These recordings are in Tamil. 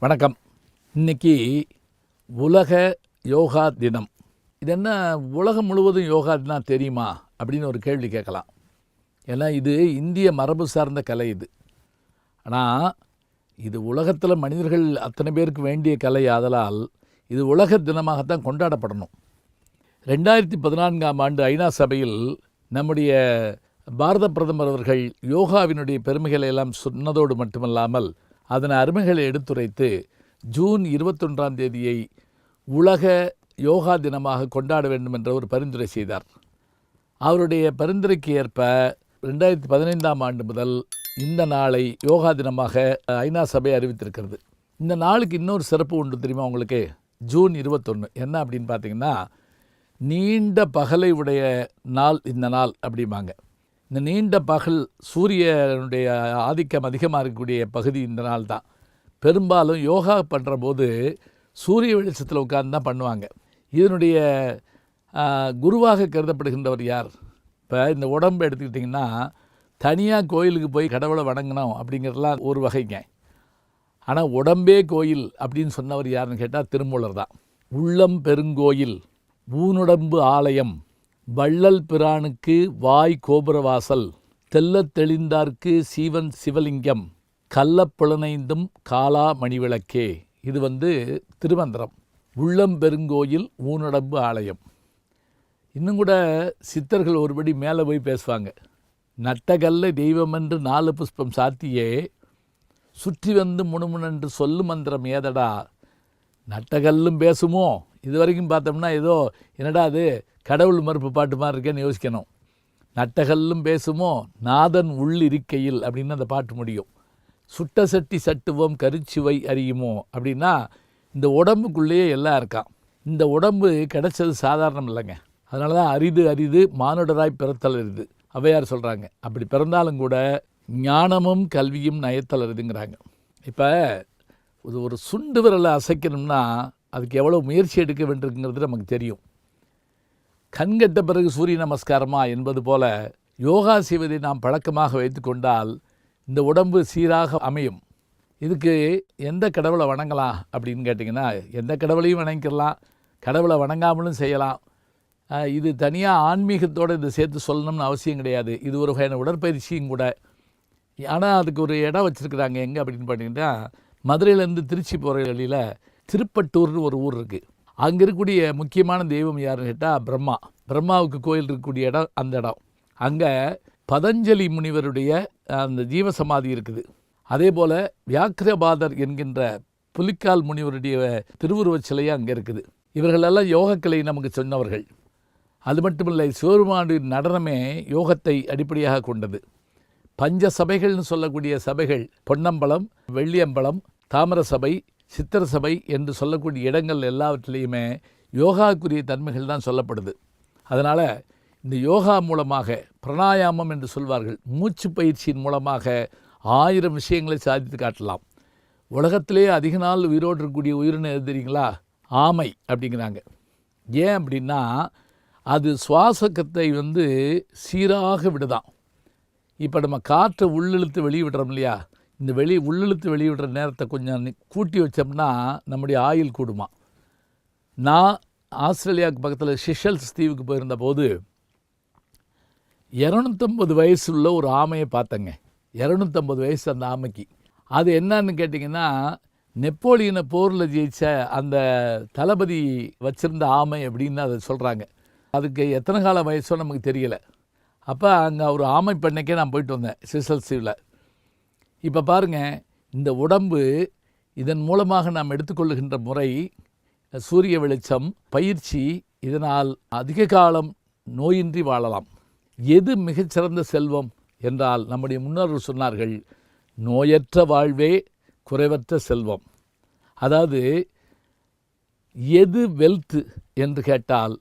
வணக்கம். இன்னைக்கு உலக யோகா தினம். இது என்ன உலகம் முழுவதும் யோகா தினம் தெரியுமா? அப்படின்னு ஒரு கேள்வி கேட்கலாம். ஏன்னா இது இந்திய மரபு சார்ந்த கலை இது. ஆனால் இது உலகத்தில் மனிதர்கள் அத்தனை பேருக்கு வேண்டிய கலை. ஆதலால் இது உலக தினமாகத்தான் கொண்டாடப்படணும். ரெண்டாயிரத்தி பதினான்காம் ஆண்டு ஐநா சபையில் நம்முடைய பாரத பிரதமர் அவர்கள் யோகாவினுடைய பெருமைகளை எல்லாம் சொன்னதோடு மட்டுமல்லாமல் அதன் அருமைகளை எடுத்துரைத்து ஜூன் இருபத்தொன்றாம் தேதியை உலக யோகா தினமாக கொண்டாட வேண்டும் என்ற ஒரு பரிந்துரை செய்தார். அவருடைய பரிந்துரைக்கு ஏற்ப ரெண்டாயிரத்தி பதினைந்தாம் ஆண்டு முதல் இந்த நாளை யோகா தினமாக ஐநா சபை அறிவித்திருக்கிறது. இந்த நாளுக்கு இன்னொரு சிறப்பு உண்டு தெரியுமா உங்களுக்கு? ஜூன் இருபத்தொன்று என்ன அப்படின்னு பார்த்தீங்கன்னா நீண்ட பகலை உடைய நாள் இந்த நாள் அப்படிம்பாங்க. இந்த நீண்ட பகல் சூரியனுடைய ஆதிக்கம் அதிகமாக இருக்கக்கூடிய பகுதி இந்த நாள் தான் பெரும்பாலும் யோகா பண்ணுற போது சூரிய வெளிச்சத்தில் உட்கார்ந்து தான் பண்ணுவாங்க. இதனுடைய குருவாக கருதப்படுகின்றவர் யார்? இப்போ இந்த உடம்பு எடுத்துக்கிட்டிங்கன்னா தனியாக கோயிலுக்கு போய் கடவுளை வணங்கணும் அப்படிங்கிறதுலாம் ஒரு வகைங்க. ஆனால் உடம்பே கோயில் அப்படின்னு சொன்னவர் யாருன்னு கேட்டால் திருமூலர் தான் உள்ளம் பெருங்கோயில் ஊனுடம்பு ஆலயம் வள்ளல் பிரானுக்கு வாய் கோபுரவாசல் தெல்லத் தெளிந்தார்க்கு சீவன் சிவலிங்கம் கள்ளப்புலனைந்தும் காலா மணிவிளக்கே. இது வந்து திருமந்திரம். உள்ளம்பெருங்கோயில் ஊனடம்பு ஆலயம். இன்னும் கூட சித்தர்கள் ஒருபடி மேலே போய் பேசுவாங்க. நட்டகல்ல தெய்வமென்று நாலு புஷ்பம் சாத்தியே சுற்றி வந்து முணுமுணன்று சொல்லு மந்திரம் ஏதடா? நட்டகல்லும் பேசுமோ? இது வரைக்கும் பார்த்தோம்னா ஏதோ என்னடா அது கடவுள் மறுப்பு பாட்டு மாதிரி இருக்கேன்னு யோசிக்கணும். நட்டகல்லும் பேசுமோ? நாதன் உள் இருக்கையில் அப்படின்னு அந்த பாட்டு முடியும். சுட்ட சட்டி சட்டுவோம் கருச்சுவை அறியுமோ? அப்படின்னா இந்த உடம்புக்குள்ளேயே எல்லாம் இருக்கான். இந்த உடம்பு கிடைச்சது சாதாரணம் இல்லைங்க. அதனால தான் அரிது அரிது மானுடராய் பிறத்தல் அரிது. அவையார் சொல்கிறாங்க அப்படி பிறந்தாலும் கூட ஞானமும் கல்வியும் நயத்தல் அரிதுங்கிறாங்க. இப்போ இது ஒரு சுண்டு விரலை அசைக்கணும்னா அதுக்கு எவ்வளோ முயற்சி எடுக்க வேண்டியிருக்குங்கிறது நமக்கு தெரியும். கண்கட்ட பிறகு சூரிய நமஸ்காரமா என்பது போல யோகா செய்வதை நாம் பழக்கமாக வைத்துக்கொண்டால் இந்த உடம்பு சீராக அமையும். இதுக்கு எந்த கடவுளை வணங்கலாம் அப்படின்னு கேட்டிங்கன்னா எந்த கடவுளையும் வணங்கிக்கலாம் கடவுளை வணங்காமலும் செய்யலாம். இது தனியாக ஆன்மீகத்தோடு இதை சேர்த்து சொல்லணும்னு அவசியம் கிடையாது. இது ஒரு வகையான உடற்பயிற்சியும் கூட. ஆனால் அதுக்கு ஒரு இடம் வச்சுருக்குறாங்க. எங்கே அப்படின்னு பார்த்தீங்கன்னா மதுரையிலேருந்து திருச்சி போகிற வழியில் திருப்பட்டூர்னு ஒரு ஊர் இருக்குது அங்கே இருக்கக்கூடிய முக்கியமான தெய்வம் யாருன்னு கேட்டால் பிரம்மா. பிரம்மாவுக்கு கோயில் இருக்கக்கூடிய இடம் அந்த இடம். அங்கே பதஞ்சலி முனிவருடைய அந்த ஜீவசமாதி இருக்குது. அதே போல் வியாக்கிரபாதர் என்கின்ற புலிக்கால் முனிவருடைய திருவுருவச் சிலையும் அங்கே இருக்குது. இவர்களெல்லாம் யோகக்கலை நமக்கு சொன்னவர்கள். அது மட்டுமில்லை சிவருமாடு நடனமே யோகத்தை அடிப்படையாக கொண்டது. பஞ்ச சபைகள்னு சொல்லக்கூடிய சபைகள் பொன்னம்பலம் வெள்ளியம்பலம் தாமர சபை சித்திர சபை என்று சொல்லக்கூடிய இடங்கள் எல்லாவற்றிலையுமே யோகாக்குரிய தன்மைகள் தான் சொல்லப்படுது. அதனால் இந்த யோகா மூலமாக பிராணாயாமம் என்று சொல்வார்கள். மூச்சு பயிற்சியின் மூலமாக ஆயிரம் விஷயங்களை சாதித்து காட்டலாம். உலகத்திலே அதிக நாள் உயிரோடு இருக்கக்கூடிய உயிரினம் எது தெரியுங்களா? ஆமை அப்படிங்கிறாங்க. ஏன் அப்படின்னா அது சுவாசக்கத்தை வந்து சீராக விடுதான். இப்போ நம்ம காற்றை உள்ளிழுத்து வெளியே விடுறோம் இல்லையா? இந்த வெளி உள்ளிழுத்து வெளியிடுற நேரத்தை கொஞ்சம் கூட்டி வச்சோம்னா நம்முடைய ஆயில் கூடுமா? நான் ஆஸ்திரேலியாவுக்கு பக்கத்தில் ஷிஷல்ஸ் தீவுக்கு போயிருந்த போது இரநூத்தம்பது வயசு உள்ள ஒரு ஆமையை பார்த்தேங்க. இரநூத்தம்பது வயசு அந்த ஆமைக்கு. அது என்னன்னு கேட்டிங்கன்னா நெப்போலியனை போரில் ஜெயித்த அந்த தளபதி வச்சுருந்த ஆமை அப்படின்னு அதை சொல்கிறாங்க அதுக்கு எத்தனை கால வயசோ நமக்கு தெரியலை. அப்போ அங்கே ஒரு ஆமை பண்ணைக்கே நான் போயிட்டு வந்தேன் சிசல்ஸ் தீவில். இப்போ பாருங்கள் இந்த உடம்பு இதன் மூலமாக நாம் எடுத்துக்கொள்ளுகின்ற முறை சூரிய வெளிச்சம் பயிற்சி இதனால் அதிக காலம் நோயின்றி வாழலாம். எது மிகச்சிறந்த செல்வம் என்றால் நம்முடைய முன்னோர்கள் சொன்னார்கள் நோயற்ற வாழ்வே குறைவற்ற செல்வம். அதாவது எது வெல்த்து என்று கேட்டால்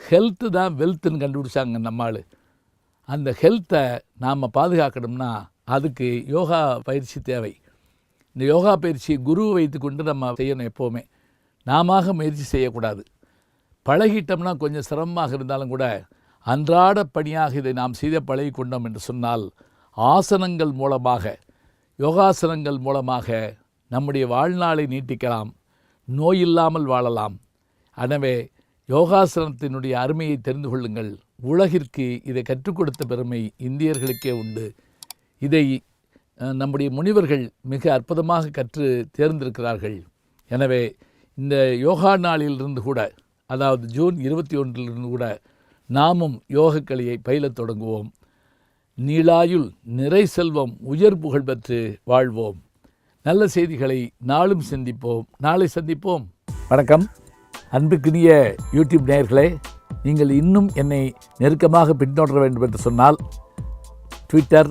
ஹெல்த்து தான் வெல்த்துன்னு கண்டுபிடிச்சாங்க நம்மாள். அந்த ஹெல்த்தை நாம் பாதுகாக்கணும்னா அதுக்கு யோகா பயிற்சி தேவை. இந்த யோகா பயிற்சியை குருவை வைத்துக்கொண்டு நம்ம செய்யணும் எப்போவுமே. நாம முயற்சி செய்யக்கூடாது. பழகிட்டோம்னா கொஞ்சம் சிரமமாக இருந்தாலும் கூட அன்றாட பணியாக இதை நாம் செய்த பழகி கொண்டோம் என்று சொன்னால் ஆசனங்கள் மூலமாக யோகாசனங்கள் மூலமாக நம்முடைய வாழ்நாளை நீட்டிக்கலாம். நோய் இல்லாமல் வாழலாம். எனவே யோகாசனத்தினுடைய அருமையை தெரிந்து கொள்ளுங்கள். உலகிற்கு இதை கற்றுக் கொடுத்த பெருமை இந்தியர்களுக்கே உண்டு. இதை நம்முடைய முனிவர்கள் மிக அற்புதமாக கற்று தேர்ந்திருக்கிறார்கள். எனவே இந்த யோகா நாளிலிருந்து கூட அதாவது ஜூன் இருபத்தி ஒன்றிலிருந்து கூட நாமும் யோகக்கலையை பயிலத் தொடங்குவோம். நீளாயுள் நிறை செல்வம் உயர் புகழ் பெற்று வாழ்வோம். நல்ல செய்திகளை நாளும் சிந்திப்போம். நாளை சந்திப்போம். வணக்கம். அன்புக்குரிய யூடியூப் நேயர்களே நீங்கள் இன்னும் என்னை நெருக்கமாக பின்தொடர வேண்டும் என்று சொன்னால் ட்விட்டர்